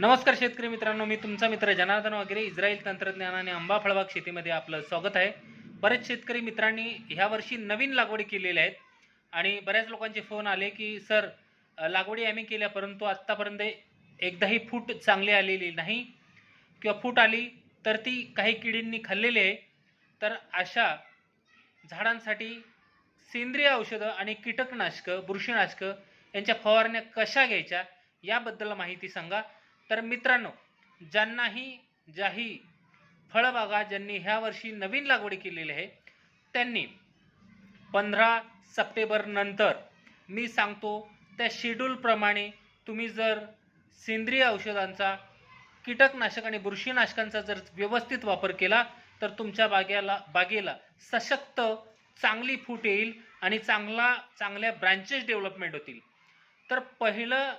नमस्कार शेतकरी मित्रांनो मी तुमचा मित्र जनार्दन वगैरे इस्रायल तंत्रज्ञानाने आंबा फळबाग शेतीमध्ये आपलं स्वागत आहे. बरेच शेतकरी मित्रांनी ह्या वर्षी नवीन लागवडी केलेल्या आहेत आणि बऱ्याच लोकांचे फोन आले की सर लागवडी आम्ही केल्या परंतु आत्तापर्यंत एकदाही फूट चांगली आलेली नाही किंवा फूट आली तर ती काही किडींनी खाल्लेली आहे. तर अशा झाडांसाठी सेंद्रिय औषधं आणि कीटकनाशकं बुरशीनाशकं यांच्या फवारण्या कशा घ्यायच्या याबद्दल माहिती सांगा. तर मित्रांनो ज्यांनाही ज्याही फळबागा ज्यांनी ह्या वर्षी नवीन लागवड केलेली आहे त्यांनी पंधरा सप्टेंबर नंतर मी सांगतो त्या शेड्यूलप्रमाणे तुम्ही जर सेंद्रिय औषधांचा कीटकनाशक आणि बुरशीनाशकांचा जर व्यवस्थित वापर केला तर तुमच्या बागेला बागेला सशक्त चांगली फूट येईल आणि चांगला चांगल्या ब्रँचेस डेव्हलपमेंट होतील. तर पहिलं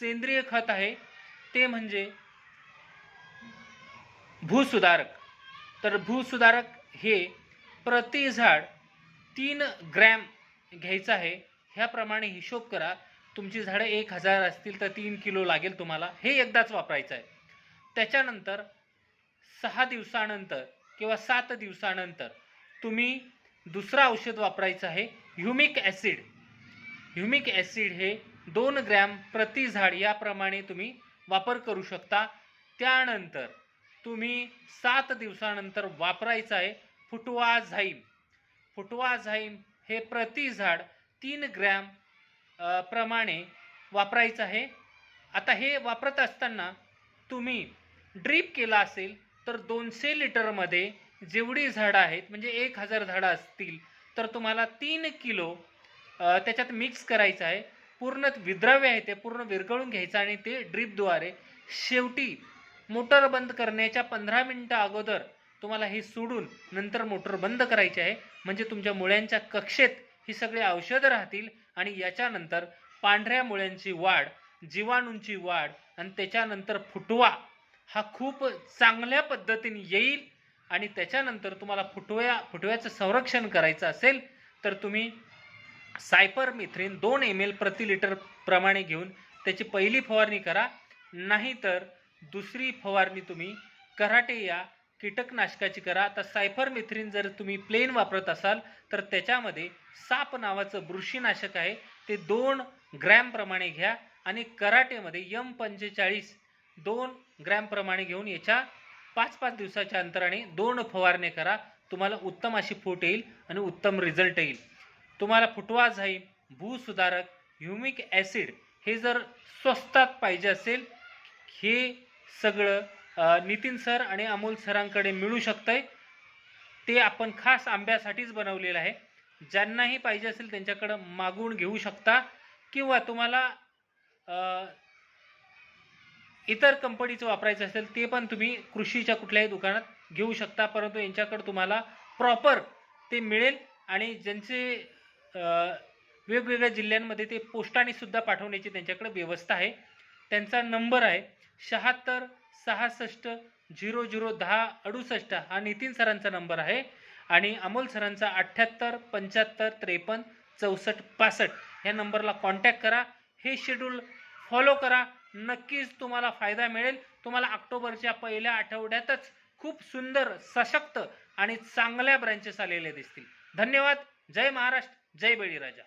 सेंद्रिय खत आहे ते म्हणजे भूसुधारक. तर भूसुधारक हे प्रति झाड तीन ग्रॅम घ्यायचं आहे. ह्याप्रमाणे हिशोब करा. तुमची झाडं एक हजार असतील तर तीन किलो लागेल तुम्हाला. हे एकदाच वापरायचं आहे. त्याच्यानंतर सहा दिवसानंतर किंवा सात दिवसानंतर तुम्ही दुसरं औषध वापरायचं आहे. Humic acid. ह्युमिक ॲसिड हे दोन ग्रॅम प्रति झाड याप्रमाणे तुम्ही वापर करू शकता. त्यानंतर तुम्ही सात दिवसानंतर वापरायचं आहे फुटवा झाईम. फुटवा झाईम हे प्रति झाड तीन ग्रॅम प्रमाणे वापरायचं आहे. आता हे वापरत असताना तुम्ही ड्रीप केला असेल तर दोनशे लिटरमध्ये जेवढी झाडं आहेत म्हणजे एक हजार झाडं असतील तर तुम्हाला तीन किलो त्याच्यात मिक्स करायचं आहे. पूर्ण विद्राव्य आहे ते पूर्ण विरघळून घ्यायचं आणि ते ड्रीपद्वारे शेवटी मोटर बंद करण्याच्या पंधरा मिनटं अगोदर तुम्हाला हे सोडून नंतर मोटर बंद करायची आहे. म्हणजे तुमच्या मुळ्यांच्या कक्षेत ही सगळी औषधं राहतील आणि याच्यानंतर पांढऱ्या मुळ्यांची वाढ जीवाणूंची वाढ आणि त्याच्यानंतर फुटवा हा खूप चांगल्या पद्धतीने येईल आणि त्याच्यानंतर तुम्हाला फुटव्या फुटव्याचं संरक्षण करायचं असेल तर तुम्ही सायपर मिथ्रिन दोन एम एल प्रति लिटर प्रमाणे घेऊन त्याची पहिली फवारणी करा. नाहीतर दुसरी फवारणी तुम्ही कराटे या कीटकनाशकाची करा. आता सायफर मिथ्रिन जर तुम्ही प्लेन वापरत असाल तर त्याच्यामध्ये साप नावाचं बुरशीनाशक आहे. ते दोन ग्रॅमप्रमाणे घ्या आणि कराटेमध्ये यम पंचेचाळीस दोन ग्रॅमप्रमाणे घेऊन याच्या पाच पाच दिवसाच्या अंतराने दोन फवारणे करा. तुम्हाला उत्तम अशी फूट येईल आणि उत्तम रिझल्ट येईल. तुम्हाला फुटवा झाईम भूसुधारक ह्युमिक ॲसिड हे जर स्वस्तात पाहिजे असेल हे सगळं नितीन सर आणि अमोल सरांकडे मिळू शकतंय. ते आपण खास आंब्यासाठीच बनवलेलं आहे. ज्यांनाही पाहिजे असेल त्यांच्याकडं मागून घेऊ शकता. किंवा तुम्हाला इतर कंपनीचं वापरायचं असेल ते पण तुम्ही कृषीच्या कुठल्याही दुकानात घेऊ शकता. परंतु यांच्याकडं तुम्हाला प्रॉपर ते मिळेल. आणि ज्यांचे वेगवेगळ्या जिल्ह्यांमध्ये ते पोस्टाने सुद्धा पाठवण्याची त्यांच्याकडे व्यवस्था आहे. त्यांचा नंबर आहे शहात्तर सहासष्ट झिरो झिरो दहा अडुसष्ट हा नितीन सरांचा नंबर आहे आणि अमोल सरांचा अठ्ठ्याहत्तर पंच्याहत्तर त्रेपन्न चौसष्ट पासष्ट ह्या नंबरला कॉन्टॅक्ट करा. हे शेड्यूल फॉलो करा. नक्कीच तुम्हाला फायदा मिळेल. तुम्हाला ऑक्टोबरच्या पहिल्या आठवड्यातच खूप सुंदर सशक्त आणि चांगल्या ब्रँचेस आलेले दिसतील. धन्यवाद. जय महाराष्ट्र. जय बळीराजा.